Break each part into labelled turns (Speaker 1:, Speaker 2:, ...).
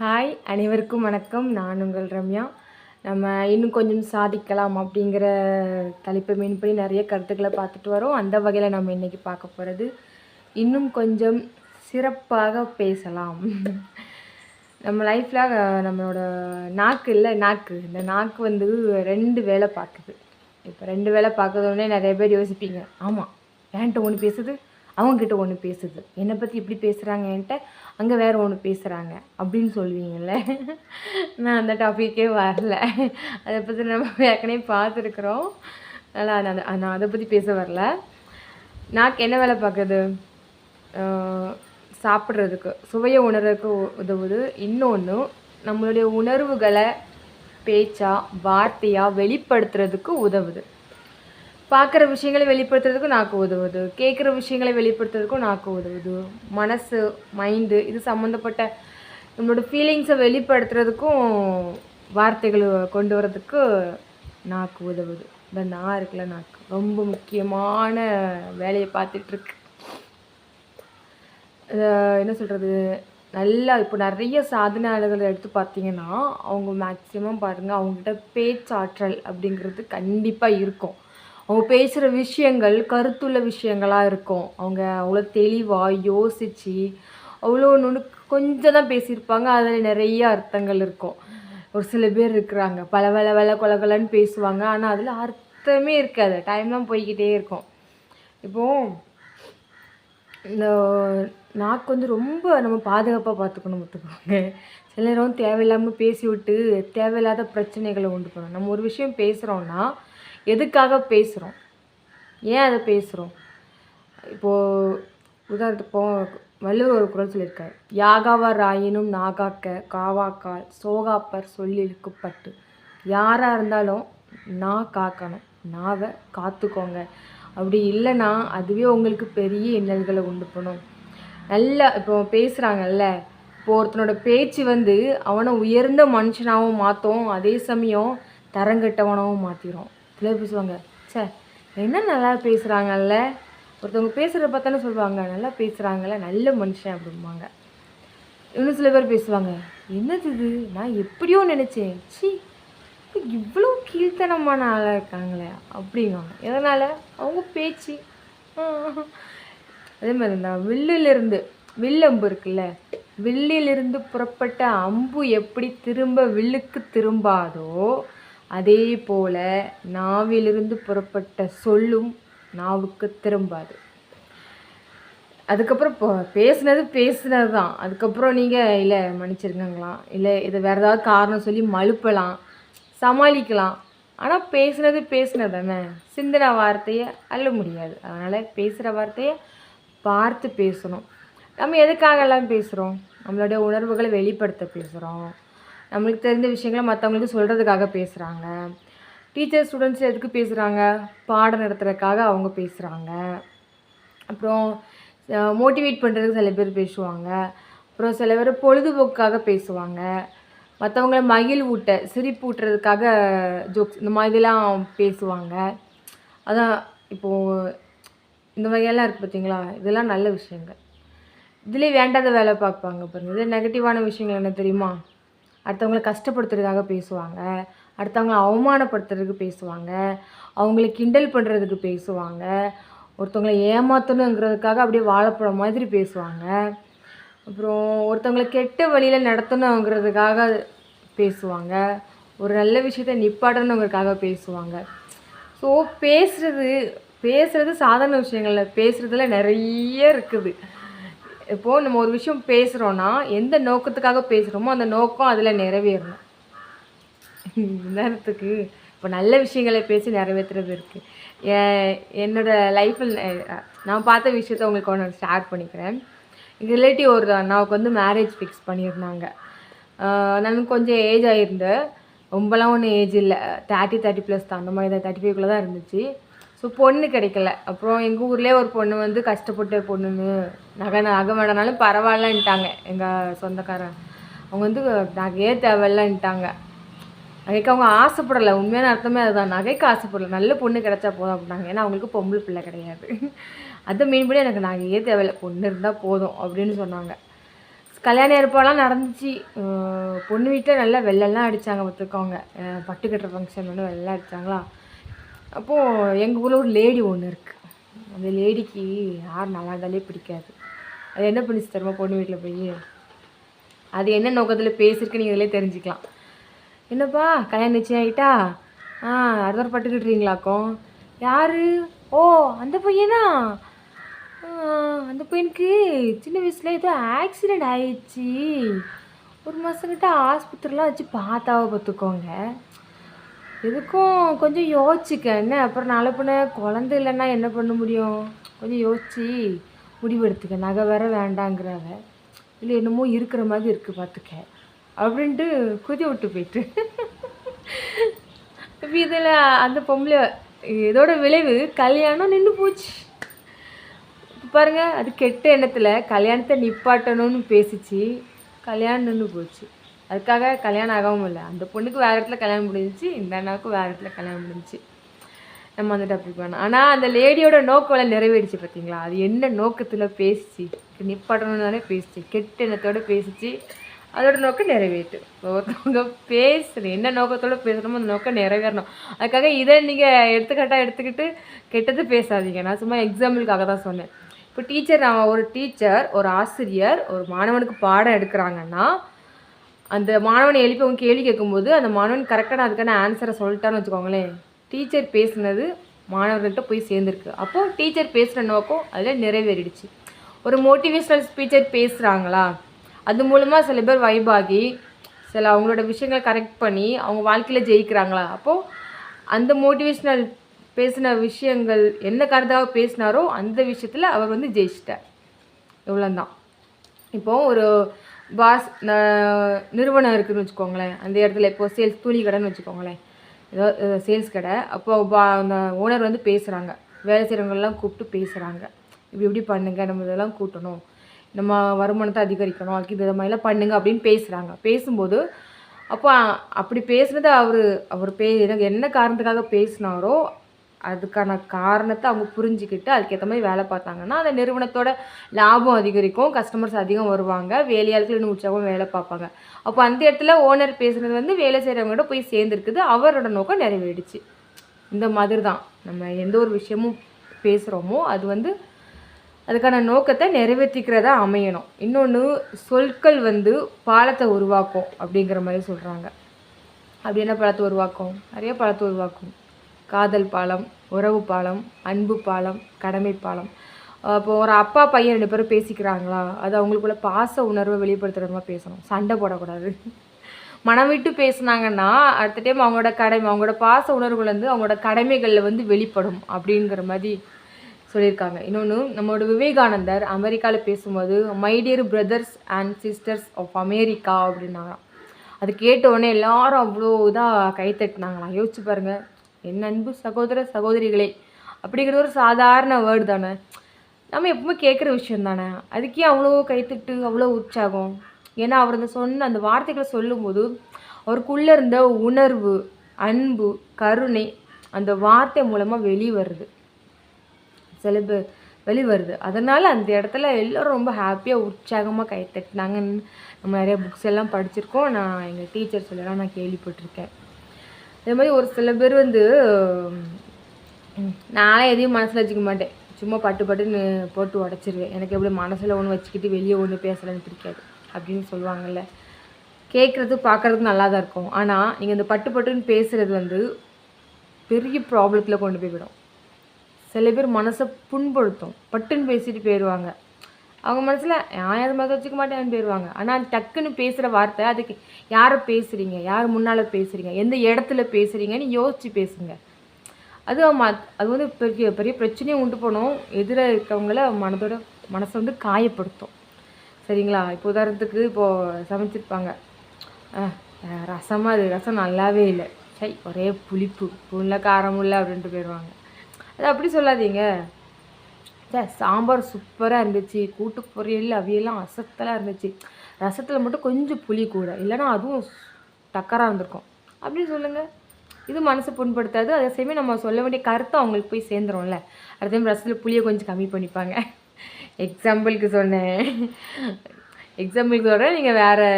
Speaker 1: hi அனைவருக்கும் வணக்கம் நான் உங்கள் ரம்யா நம்ம இன்னும் கொஞ்சம் சாதிக்கலாம் அப்படிங்கிற தலைப்பை மீன் பண்ணி நிறைய கருத்துக்களை பார்த்துட்டு வரோம் அந்த வகையில் நம்ம இன்றைக்கி பார்க்க போகிறது இன்னும் கொஞ்சம் சிறப்பாக பேசலாம் நம்ம லைஃப்பில் நம்மளோட நாக்கு இல்லை நாக்கு இந்த நாக்கு வந்து ரெண்டு வேலை பார்க்குது இப்போ ரெண்டு வேலை பார்க்குறதுனே நிறைய பேர் யோசிப்பீங்க ஆமாம் ஏன்ட்ட ஒன்று பேசுது அவங்கக்கிட்ட ஒன்று பேசுது என்னை பற்றி இப்படி பேசுகிறாங்கன்ட்டு அங்கே வேறு ஒன்று பேசுகிறாங்க அப்படின்னு சொல்லுவீங்கள்ல நான் அந்த டாப்பிக்கே வரல அதை பற்றி நம்ம ஏற்கனவே பார்த்துருக்குறோம் அதனால் நான் நான் அதை பற்றி பேச வரல நாக்கு என்ன வேலை பார்க்குறது சாப்பிட்றதுக்கு சுவையை உணர்றதுக்கு உதவுது இன்னொன்று நம்மளுடைய உணர்வுகளை பேச்சா வார்த்தையாக வெளிப்படுத்துறதுக்கு உதவுது பார்க்குற விஷயங்களை வெளிப்படுத்துறதுக்கும் நாக்கு உதவுது கேட்குற விஷயங்களை வெளிப்படுத்துறதுக்கும் நாக்கு உதவுது மனசு மைண்டு இது சம்மந்தப்பட்ட நம்மளோட ஃபீலிங்ஸை வெளிப்படுத்துறதுக்கும் வார்த்தைகள் கொண்டு வரதுக்கு நாக்கு உதவுது இந்த நான் இருக்குல்ல நாக்கு ரொம்ப முக்கியமான வேலையை பார்த்துட்ருக்கு என்ன சொல்கிறது நல்லா இப்போ நிறைய சாதனையாளர்களை எடுத்து பார்த்தீங்கன்னா அவங்க மேக்சிமம் பாருங்கள் அவங்ககிட்ட பேச்சாற்றல் அப்படிங்கிறது கண்டிப்பாக இருக்கும் அவங்க பேசுகிற விஷயங்கள் கருத்துள்ள விஷயங்களாக இருக்கும் அவங்க அவ்வளோ தெளிவாக யோசித்து அவ்வளோ ஒன்று கொஞ்சம் தான் பேசியிருப்பாங்க அதில் நிறைய அர்த்தங்கள் இருக்கும் ஒரு சில பேர் இருக்கிறாங்க பல வேலை வேலை கொல கொலன்னு பேசுவாங்க ஆனால் அதில் அர்த்தமே இருக்காது டைம்லாம் போய்கிட்டே இருக்கும் இப்போது இந்த நாக்கு வந்து ரொம்ப நம்ம பாதுகாப்பாக பார்த்துக்கணும் பார்த்துக்கோங்க சில நேரம் தேவையில்லாமல் பேசி விட்டு தேவையில்லாத பிரச்சனைகளை உண்டு பண்ணணும் நம்ம ஒரு விஷயம் பேசுகிறோன்னா எதுக்காக பேசுகிறோம் ஏன் அதை பேசுகிறோம் இப்போது உதாரணத்துக்கு போ வள்ளுவர் ஒரு குரல் சொல்லியிருக்காரு யாகாவர் ராயினும் நாகாக்க காவாக்கால் சோகாப்பர் சொல்லிருக்குப்பட்டு யாராக இருந்தாலும் நான் காக்கணும் நாவை காத்துக்கோங்க அப்படி இல்லைன்னா அதுவே உங்களுக்கு பெரிய இன்னல்களை உண்டு பண்ணும் நல்லா இப்போ பேசுகிறாங்கல்ல இப்போ ஒருத்தனோட பேச்சு வந்து அவனை உயர்ந்த மனுஷனாகவும் மாற்றும் அதே சமயம் தரங்கட்டவனாகவும் மாற்றிடும் இப்படியே பேசுவாங்க சே என்ன நல்லா பேசுகிறாங்கல்ல ஒருத்தவங்க பேசுகிற பார்த்தானே சொல்லுவாங்க நல்லா பேசுகிறாங்கல்ல நல்ல மனுஷன் அப்படிம்பாங்க இன்னும் சில பேர் பேசுவாங்க என்னது இது நான் எப்படியோ நினச்சேன் சி இவ்வளோ கீழ்த்தனமான ஆளாக இருக்காங்களே அப்படிங்க எதனால் அவங்க பேச்சு அதே மாதிரி இருந்தால் வில்லிலிருந்து வில்லம்பு இருக்குல்ல வில்லிலிருந்து புறப்பட்ட அம்பு எப்படி திரும்ப வில்லுக்கு திரும்பாதோ அதே போல் நாவிலிருந்து புறப்பட்ட சொல்லும் நாவுக்கு திரும்பாது அதுக்கப்புறம் இப்போ பேசுனது பேசுனது தான் அதுக்கப்புறம் நீங்கள் இல்லை மன்னிச்சிருக்கங்களாம் இல்லை இதை வேறு ஏதாவது காரணம் சொல்லி மழுப்பலாம் சமாளிக்கலாம் ஆனால் பேசுனது பேசுனது தானே சிந்தின வார்த்தையை அள்ள முடியாது அதனால் பேசுகிற வார்த்தையை பார்த்து பேசணும் நம்ம எதுக்காகலாம் பேசுகிறோம் நம்மளுடைய உணர்வுகளை வெளிப்படுத்த பேசுகிறோம் நம்மளுக்கு தெரிந்த விஷயங்களை மற்றவங்களுக்கு சொல்கிறதுக்காக பேசுகிறாங்க டீச்சர் ஸ்டூடெண்ட்ஸ் எதுக்கு பேசுகிறாங்க பாடம் நடத்துகிறதுக்காக அவங்க பேசுகிறாங்க அப்புறம் மோட்டிவேட் பண்ணுறதுக்கு சில பேர் பேசுவாங்க அப்புறம் சில பேர் பொழுதுபோக்குக்காக பேசுவாங்க மற்றவங்கள மகிழ் ஊட்ட சிரிப்பு ஊட்டுறதுக்காக ஜோக்ஸ் இந்த மாதிரிலாம் பேசுவாங்க அதான் இப்போது இந்த வகையெல்லாம் இருக்குது பார்த்திங்களா இதெல்லாம் நல்ல விஷயங்கள் இதிலே வேண்டாத வேலை பார்ப்பாங்க பாருங்கள் இது நெகட்டிவான விஷயங்கள் என்ன தெரியுமா அடுத்தவங்களை கஷ்டப்படுத்துறதுக்காக பேசுவாங்க அடுத்தவங்களை அவமானப்படுத்துறதுக்கு பேசுவாங்க அவங்களை கிண்டல் பண்ணுறதுக்கு பேசுவாங்க ஒருத்தவங்களை ஏமாற்றணுங்கிறதுக்காக அப்படியே வாழப்பட மாதிரி பேசுவாங்க அப்புறம் ஒருத்தவங்களை கெட்ட வழியில் நடத்தணுங்கிறதுக்காக பேசுவாங்க ஒரு நல்ல விஷயத்த நிப்பாட்டணுங்கிறதுக்காக பேசுவாங்க ஸோ பேசுகிறது பேசுகிறது சாதாரண விஷயங்களில் பேசுகிறதுல நிறைய இருக்குது இப்போது நம்ம ஒரு விஷயம் பேசுகிறோன்னா எந்த நோக்கத்துக்காக பேசுகிறோமோ அந்த நோக்கம் அதில் நிறைவேறணும் நேரத்துக்கு இப்போ நல்ல விஷயங்களை பேசி நிறைவேற்றுறது இருக்குது என்னோடய லைஃப்பில் நான் பார்த்த விஷயத்த உங்களுக்கு ஒன்று ஷேர் பண்ணிக்கிறேன் ரிலேட்டிவ் ஒரு அண்ணாவுக்கு வந்து மேரேஜ் ஃபிக்ஸ் பண்ணியிருந்தாங்க நான் கொஞ்சம் ஏஜ் ஆகிருந்தேன் ரொம்பலாம் ஒன்றும் ஏஜ் இல்லை தேர்ட்டி தேர்ட்டி ப்ளஸ் தான் அந்த மாதிரி தான் தேர்ட்டி ஃபைவ்குள்ளே தான் இருந்துச்சு ஸோ பொண்ணு கிடைக்கல அப்புறம் எங்கள் ஊர்லேயே ஒரு பொண்ணு வந்து கஷ்டப்பட்டு பொண்ணுன்னு நகை நகை வேணாலும் பரவாயில்லன்ட்டாங்க எங்கள் சொந்தக்காரன் அவங்க வந்து நகையே தேவையில்லன்ட்டாங்க நகைக்கு அவங்க ஆசைப்படலை உண்மையான அர்த்தமே அதுதான் நகைக்கு ஆசைப்படலை நல்ல பொண்ணு கிடைச்சா போதும் அப்படின்னாங்க ஏன்னா அவங்களுக்கு பொம்பளை பிள்ளை கிடையாது அதை மீன்படி எனக்கு நகையே தேவையில்லை பொண்ணு இருந்தால் போதும் அப்படின்னு சொன்னாங்க கல்யாணம் ஏற்பாடெலாம் நடந்துச்சு பொண்ணு வீட்டில் நல்லா வெள்ளெல்லாம் அடித்தாங்க பார்த்துருக்கவங்க பட்டுக்கட்டுற ஃபங்க்ஷன் வந்து வெள்ளெல்லாம் அடித்தாங்களா அப்போது எங்கள் ஊரில் ஒரு லேடி ஒன்று இருக்குது அந்த லேடிக்கு யார் நல்லா இருந்தாலே பிடிக்காது அது என்ன பண்ணிச்சு தருமா பொண்ணு வீட்டில் போய் அது என்ன நோக்கத்தில் பேசியிருக்கு நீங்கள் இதிலே தெரிஞ்சுக்கலாம் என்னப்பா கல்யாணம் நிச்சயம் ஆகிட்டா ஆ அறுதர் பட்டுக்கிட்டுறீங்களாக்கும் யார் ஓ அந்த பையனா அந்த பையனுக்கு சின்ன வயசில் ஏதோ ஆக்சிடெண்ட் ஆயிடுச்சு ஒரு மாதம் கிட்ட ஆஸ்பத்திரிலாம் வச்சு பார்த்தாவை பார்த்துக்கோங்க இதுக்கும் கொஞ்சம் யோசிச்சுக்க என்ன அப்புறம் நல்ல பின்ன குழந்தை இல்லைன்னா என்ன பண்ண முடியும் கொஞ்சம் யோசித்து முடிவெடுத்துக்க நகை வேற வேண்டாங்கிறாங்க இல்லை என்னமோ இருக்கிற மாதிரி இருக்குது பார்த்துக்க அப்படின்ட்டு குதி விட்டு போயிட்டு இப்போ இதில் அந்த பொம்பளை இதோட விளைவு கல்யாணம் நின்று போச்சு பாருங்கள் அது கெட்ட எண்ணத்தில் கல்யாணத்தை நிப்பாட்டணும்னு பேசிச்சு கல்யாணம் நின்று போச்சு அதுக்காக கல்யாணம் ஆகவும் இல்லை அந்த பொண்ணுக்கு வேறு இடத்துல கல்யாணம் முடிஞ்சிச்சு இந்த அண்ணாவுக்கும் வேறு இடத்துல கல்யாணம் முடிஞ்சிச்சு நம்ம அந்த டாபிக் வேணும் ஆனால் அந்த லேடியோட நோக்கம்லாம் நிறைவேறிச்சு பார்த்தீங்களா அது என்ன நோக்கத்தில் பேசிச்சு நிப்பாட்டணும்னாலே பேசிச்சு கெட்ட எண்ணத்தோடு பேசிச்சு அதோட நோக்கம் நிறைவேற்று ஒருத்தவங்க பேசுகிறேன் என்ன நோக்கத்தோடு பேசுகிறோமோ அந்த நோக்கம் நிறைவேறணும் அதுக்காக இதை நீங்கள் எடுத்துக்காட்டாக எடுத்துக்கிட்டு கெட்டது பேசாதீங்க நான் சும்மா எக்ஸாம்பிளுக்காக தான் சொன்னேன் இப்போ டீச்சர் நான் ஒரு டீச்சர் ஒரு ஆசிரியர் ஒரு மாணவனுக்கு பாடம் எடுக்கிறாங்கன்னா அந்த மாணவனை எழுப்பி அவங்க கேள்வி கேட்கும்போது அந்த மாணவன் கரெக்டாக நான் அதுக்கான ஆன்சரை சொல்லிட்டான்னு வச்சுக்கோங்களேன் டீச்சர் பேசுனது மாணவர்கள்ட்ட போய் சேர்ந்துருக்கு அப்போது டீச்சர் பேசுகிற நோக்கம் அதில் நிறைவேறிடுச்சு ஒரு மோட்டிவேஷ்னல் ஸ்பீச்சர் பேசுகிறாங்களா அது மூலமாக சில பேர் வைபாகி சில அவங்களோட விஷயங்களை கரெக்ட் பண்ணி அவங்க வாழ்க்கையில் ஜெயிக்கிறாங்களா அப்போது அந்த மோட்டிவேஷ்னல் பேசின விஷயங்கள் என்ன கருத்தாக பேசினாரோ அந்த விஷயத்தில் அவர் வந்து ஜெயிச்சிட்டார் இவ்வளோந்தான் இப்போது ஒரு பாஸ் நிறுவனம் இருக்குதுன்னு வச்சுக்கோங்களேன் அந்த இடத்துல இப்போது சேல்ஸ் துணி கடைன்னு வச்சுக்கோங்களேன் ஏதோ சேல்ஸ் கடை அப்போது பா அந்த ஓனர் வந்து பேசுகிறாங்க வேலை செய்கிறவங்கெல்லாம் கூப்பிட்டு பேசுகிறாங்க இப்படி இப்படி பண்ணுங்க நம்ம இதெல்லாம் கூட்டணும் நம்ம வருமானத்தை அதிகரிக்கணும் அதுக்கு இது மாதிரிலாம் பண்ணுங்க அப்படின்னு பேசுகிறாங்க பேசும்போது அப்போ அப்படி பேசுனது அவர் அவர் பே என்ன காரணத்துக்காக பேசினாரோ அதுக்கான காரணத்தை அவங்க புரிஞ்சுக்கிட்டு அதுக்கேற்ற மாதிரி வேலை பார்த்தாங்கன்னா அந்த நிறுவனத்தோட லாபம் அதிகரிக்கும் கஸ்டமர்ஸ் அதிகம் வருவாங்க வேலையாளர்கள் இன்னும் உற்சாகம் வேலை பார்ப்பாங்க அப்போ அந்த இடத்துல ஓனர் பேசுகிறது வந்து வேலை செய்கிறவங்களோட போய் சேர்ந்துருக்குது அவரோட நோக்கம் நிறைவேறிடுச்சு இந்த மாதிரி தான் நம்ம எந்த ஒரு விஷயமும் பேசுகிறோமோ அது வந்து அதுக்கான நோக்கத்தை நிறைவேற்றிக்கிறதா அமையணும் இன்னொன்று சொற்கள் வந்து பாலத்தை உருவாக்கும் அப்படிங்கிற மாதிரி சொல்கிறாங்க அப்படி என்ன பழத்தை உருவாக்கும் நிறைய பழத்தை உருவாக்கும் காதல் பாலம் உறவு பாலம் அன்பு பாலம் கடமை பாலம் இப்போ ஒரு அப்பா பையன் ரெண்டு பேரும் பேசிக்கிறாங்களா அது அவங்களுக்குள்ள பாச உணர்வை வெளிப்படுத்துகிற பேசணும் சண்டை போடக்கூடாது மனம் விட்டு பேசுனாங்கன்னா அடுத்த டைம் அவங்களோட கடமை அவங்களோட பாச உணர்வுகள் வந்து அவங்களோட கடமைகளில் வந்து வெளிப்படும் அப்படிங்கிற மாதிரி சொல்லியிருக்காங்க இன்னொன்று நம்மளோட விவேகானந்தர் அமெரிக்காவில் பேசும்போது my dear brothers and sisters of America அப்படின்னாங்களாம் அது கேட்ட உடனே எல்லாரும் அவ்வளோ இதாக கைத்தட்டினாங்களாம் யோசிச்சு பாருங்கள் என் அன்பு சகோதர சகோதரிகளே அப்படிங்கிறது ஒரு சாதாரண வேர்டு தானே நம்ம எப்பவுமே கேட்குற விஷயம் தானே அதுக்கே அவ்வளோ கைத்துட்டு அவ்வளோ உற்சாகம் ஏன்னா அவர் அந்த சொன்ன அந்த வார்த்தைகளை சொல்லும்போது அவருக்குள்ளே இருந்த உணர்வு அன்பு கருணை அந்த வார்த்தை மூலமாக வெளிவருது சில பேர் வெளிவருது அதனால் அந்த இடத்துல எல்லோரும் ரொம்ப ஹாப்பியாக உற்சாகமாக கைத்தட்டினாங்கன்னு நம்ம நிறைய புக்ஸ் எல்லாம் படிச்சிருக்கோம் நான் எங்கள் டீச்சர் சொல்லலாம் நான் கேள்விப்பட்டிருக்கேன் இது மாதிரி ஒரு சில பேர் வந்து நானே எதையும் மனசில் வச்சுக்க மாட்டேன் சும்மா பட்டு பட்டுன்னு போட்டு உடச்சிருவேன் எனக்கு எப்படி மனசில் ஒன்று வச்சுக்கிட்டு வெளியே ஒன்று பேசலன்னு பிடிக்காது அப்படின்னு சொல்லுவாங்கள்ல கேட்குறது பார்க்குறதுக்கு நல்லா தான் இருக்கும் ஆனால் நீங்கள் இந்த பட்டு பட்டுன்னு பேசுகிறது வந்து பெரிய ப்ராப்ளத்தில் கொண்டு போய்விடும் சில பேர் மனசை புண்படுத்தும் பட்டுன்னு பேசிட்டு போயிடுவாங்க அவங்க மனசில் நான் யார் மதம் வச்சுக்க மாட்டேன்னு போயிடுவாங்க ஆனால் டக்குன்னு பேசுகிற வார்த்தை அதுக்கு யாரை பேசுகிறீங்க யார் முன்னால் பேசுகிறீங்க எந்த இடத்துல பேசுகிறீங்கன்னு யோசித்து பேசுங்க அது அது வந்து பெரிய பெரிய பிரச்சனையும் உண்டு போனோம் எதிர இருக்கவங்கள மனதோட மனசை வந்து காயப்படுத்தும் சரிங்களா இப்போ உதாரணத்துக்கு இப்போது சமைச்சிருப்பாங்க ரசமாக அது ரசம் நல்லாவே இல்லை சரி ஒரே புளிப்பு புல்ல காரமுல்ல அப்படின்ட்டு போயிடுவாங்க அது அப்படி சொல்லாதீங்க சார் சாம்பார் சூப்பராக இருந்துச்சு கூட்டு பொரியல் அவையெல்லாம் அசத்தலாக இருந்துச்சு ரசத்தில் மட்டும் கொஞ்சம் புளி கூட இல்லைனா அதுவும் டக்கராக இருந்திருக்கும் அப்படின்னு சொல்லுங்கள் இது மனசை புண்படுத்தாது அதே சமயம் நம்ம சொல்ல வேண்டிய கருத்தை அவங்களுக்கு போய் சேர்ந்துரும்ல அதே மாதிரி ரசத்தில் புளியை கொஞ்சம் கம்மி பண்ணிப்பாங்க எக்ஸாம்பிளுக்கு சொன்னேன் எக்ஸாம்பிளுக்கு சொல்கிறேன் நீங்கள் வேறு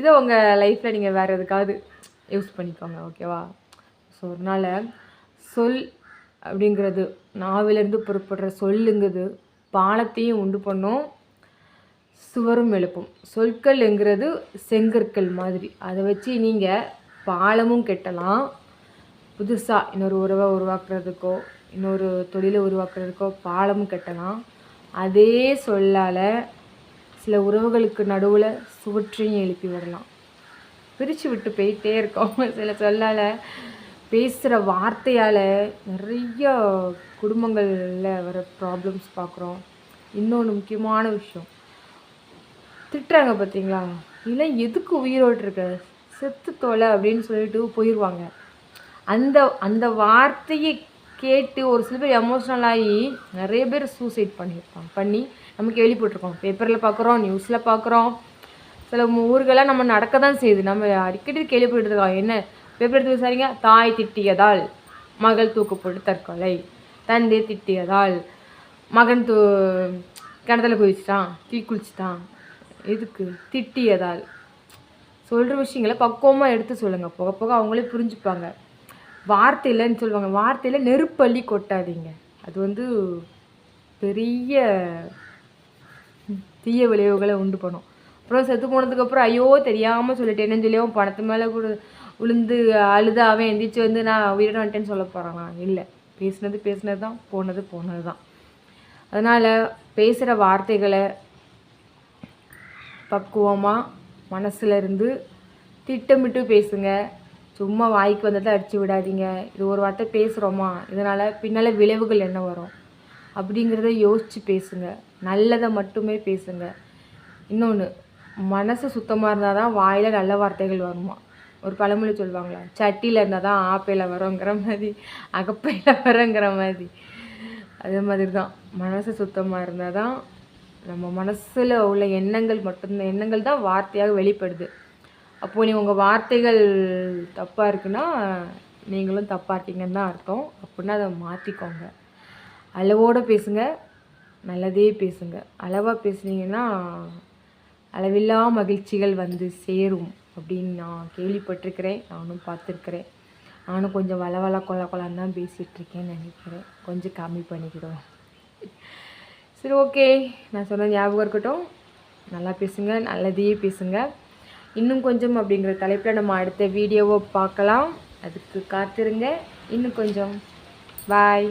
Speaker 1: இதை உங்கள் லைஃப்பில் நீங்கள் வேறு எதுக்காவது யூஸ் பண்ணிக்கோங்க ஓகேவா ஸோ அதனால் சொல் அப்படிங்கிறது நாவிலிருந்து புறப்படுற சொல்லுங்கிறது பாலத்தையும் உண்டு பண்ணும் சுவரும் எழுப்பும் சொற்கள் என்கிறது செங்கற்கள் மாதிரி அதை வச்சு நீங்கள் பாலமும் கெட்டலாம் புதுசாக இன்னொரு உறவை உருவாக்குறதுக்கோ இன்னொரு தொழிலை உருவாக்குறதுக்கோ பாலமும் கட்டலாம் அதே சொல்லால் சில உறவுகளுக்கு நடுவில் சுவற்றையும் எழுப்பி விடலாம் பிரித்து விட்டு போயிட்டே இருக்கோம் சில சொல்லால் பேசுகிற வார்த்தையால் நிறைய குடும்பங்களில் வர ப்ராப்ளம்ஸ் பார்க்குறோம் இன்னொன்று முக்கியமான விஷயம் திட்டுறாங்க பார்த்தீங்களா இல்லை எதுக்கு உயிரோட்டிருக்க செத்து தொலை அப்படின்னு சொல்லிட்டு போயிடுவாங்க அந்த அந்த வார்த்தையை கேட்டு ஒரு சில பேர் எமோஷ்னல் ஆகி நிறைய பேர் சூசைட் பண்ணியிருப்பாங்க பண்ணி நமக்கு கேள்விப்பட்டிருக்கோம் பேப்பரில் பார்க்குறோம் நியூஸில் பார்க்குறோம் சில ஊர்களெலாம் நம்ம நடக்க தான் செய்யுது நம்ம அடிக்கடி கேள்விப்பட்டுருக்கோம் என்ன எப்படி எடுத்து விசாரிங்க தாய் திட்டியதால் மகள் தூக்கு போட்டு தற்கொலை தந்தை திட்டியதால் மகன் தூ கிணத்துல குதிச்சிட்டான் தீ குளிச்சிட்டான் எதுக்கு திட்டியதால் சொல்கிற விஷயங்களை பக்குவமாக எடுத்து சொல்லுங்கள் போக போக அவங்களே புரிஞ்சுப்பாங்க வார்த்தையில்னு சொல்லுவாங்க வார்த்தையில் நெருப்பள்ளி கொட்டாதீங்க அது வந்து பெரிய தீய விளைவுகளை உண்டு பண்ணும் அப்புறம் செத்து போனதுக்கப்புறம் ஐயோ தெரியாமல் சொல்லிட்டேன்னு என்னென்னு சொல்லியோ பணத்து மேலே கூட விழுந்து அழுது அவன் எந்திரிச்சு வந்து நான் உயிரிட வந்துட்டேன்னு சொல்ல போகிறானா இல்லை பேசினது பேசினது தான் போனது போனது தான் அதனால் பேசுகிற வார்த்தைகளை பக்குவமாக மனசில் இருந்து திட்டமிட்டு பேசுங்க சும்மா வாய்க்கு வந்ததை அடித்து விடாதீங்க இது ஒரு வார்த்தை பேசுகிறோமா இதனால் பின்னால் விளைவுகள் என்ன வரும் அப்படிங்கிறத யோசித்து பேசுங்க நல்லதை மட்டுமே பேசுங்க இன்னொன்று மனசு சுத்தமாக இருந்தால் தான் வாயில் நல்ல வார்த்தைகள் வருமா ஒரு பழமொழி சொல்லுவாங்களா சட்டியில் இருந்தால் தான் ஆப்பையில் வரோங்கிற மாதிரி அகப்பையில் வரோங்கிற மாதிரி அதே மாதிரி தான் மனசு சுத்தமாக இருந்தால் தான் நம்ம மனசில் உள்ள எண்ணங்கள் மட்டும்தான் எண்ணங்கள் தான் வார்த்தையாக வெளிப்படுது அப்போது நீ உங்கள் வார்த்தைகள் தப்பாக இருக்குன்னா நீங்களும் தப்பாக இருக்கீங்கன்னு தான் அர்த்தம் அப்படின்னா அதை மாற்றிக்கோங்க அளவோடு பேசுங்க நல்லதே பேசுங்க அளவாக பேசுனீங்கன்னா அளவில்லா மகிழ்ச்சிகள் வந்து சேரும் அப்படின்னு நான் கேள்விப்பட்டிருக்கிறேன் நானும் பார்த்துருக்குறேன் நானும் கொஞ்சம் வள வள கொல கொலான்னு தான் பேசிகிட்ருக்கேன்னு நினைக்கிறேன் கொஞ்சம் கம்மி பண்ணிக்கிடுவேன் சரி ஓகே நான் சொன்ன ஞாபகம் இருக்கட்டும் நல்லா பேசுங்க நல்லதையே பேசுங்க இன்னும் கொஞ்சம் அப்படிங்கிற தலைப்பில் நம்ம அடுத்த வீடியோவை பார்க்கலாம் அதுக்கு காத்திருங்க இன்னும் கொஞ்சம் பாய்